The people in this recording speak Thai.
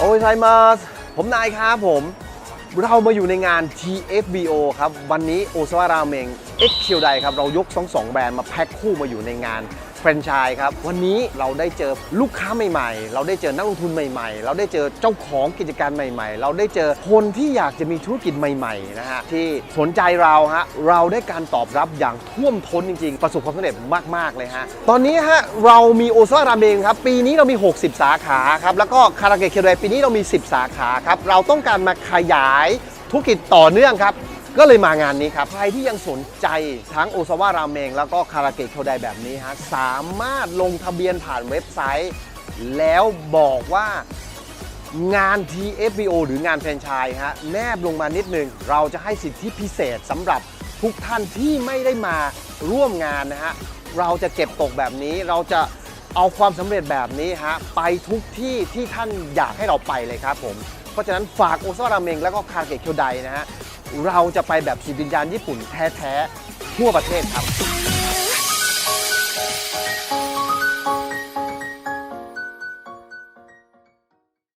โอ้ยไซมาสผมนายครับผม เรามาอยู่ในงาน TFBO ครับ วันนี้โอซาวาราเมง X เคียวไดครับ เรายกสองสองแบรนด์มาแพ็คคู่มาอยู่ในงาน แฟรนไชส์ครับ วันนี้เราได้เจอลูกค้าใหม่ๆ เราได้เจอนักลงทุนใหม่ๆ เราได้เจอเจ้าของกิจการใหม่ๆ เราได้เจอคนที่อยากจะมีธุรกิจใหม่ๆนะฮะที่สนใจเราฮะเราได้การตอบรับอย่างท่วมท้นจริงๆ ประสบความสำเร็จมากๆเลยฮะตอนนี้ฮะเรามีโอซาวาราเมงครับปีนี้เรามี 60 สาขาครับแล้วก็คาราเกะเคียวไดปีนี้เรามี 10 สาขาครับเราต้องการมาขยายธุรกิจต่อเนื่องครับ ก็เลยมางานนี้ครับ ใครที่ยังสนใจทั้งโอซาวาราเมงแล้วก็คาราเกะโคไดแบบนี้ฮะ สามารถลงทะเบียนผ่านเว็บไซต์ แล้วบอกว่างาน TFBO หรืองานแฟรนไชส์ฮะ แนบลงมานิดนึง เราจะให้สิทธิพิเศษสำหรับทุกท่านที่ไม่ได้มาร่วมงานนะฮะ เราจะเก็บตกแบบนี้เราจะเอาความสำเร็จแบบนี้ฮะ ไปทุกที่ที่ท่านอยากให้เราไปเลยครับผม เพราะฉะนั้นฝากโอซาวาราเมงแล้วก็คาราเกะเคียวไดนะฮะ เราจะไปแบบจิตวิญญาณญี่ปุ่นแท้ๆทั่วประเทศครับ